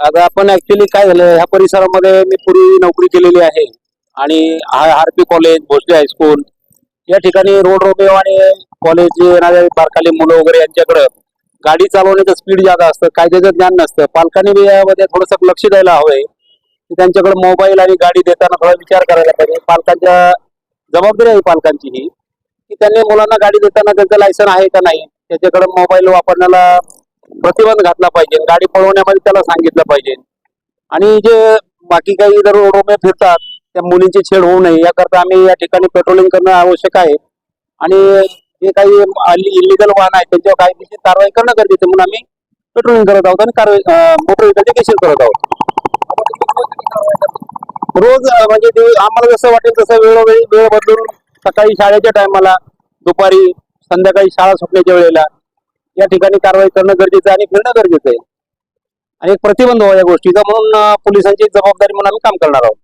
आता आपण ऍक्च्युली काय झालं ह्या परिसरामध्ये मी पूर्वी नोकरी केलेली आहे आणि R P college Bhosale high school या ठिकाणी रोड रोमिओ आणि कॉलेज येणारे बारकाली मुलं वगैरे यांच्याकडं गाडी चालवण्याचं स्पीड जादा असतं कायद्याचं ज्ञान नसतं. पालकांनी यामध्ये थोडंसं लक्ष द्यायला हवंय की त्यांच्याकडे मोबाईल आणि गाडी देताना थोडा विचार करायला पाहिजे. पालकांच्या जबाबदारी आहे पालकांची ही की त्यांनी मुलांना गाडी देताना त्यांचं लायसन आहे का नाही त्याच्याकडे मोबाईल वापरण्याला प्रतिबंध घातला पाहिजे. गाडी पळवण्यामध्ये त्याला सांगितलं पाहिजे. आणि जे बाकी काही जर रोडोमे फिरतात त्या मुलींची छेड होऊ नये. याकरता आम्ही या ठिकाणी पेट्रोलिंग करणं आवश्यक आहे. आणि जे काही इलिगल वाहन आहेत त्यांच्यावर कायदेशीर कारवाई करणं गरजेचं म्हणून आम्ही पेट्रोलिंग करत आहोत आणि कारवाई मोटर व्हेकलचे केसेस करत आहोत. रोज म्हणजे ते आम्हाला जसं वाटेल तसं वेळोवेळी वेळ बदलून सकाळी शाळेच्या टायमाला दुपारी संध्याकाळी शाळा सुटण्याच्या वेळेला या ठिकाणी कारवाई करणं गरजेचं आहे आणि फिरणं गरजेचं आहे. आणि एक प्रतिबंध हो या गोष्टीचा म्हणून पोलिसांची जबाबदारी म्हणून आम्ही काम करणार आहोत.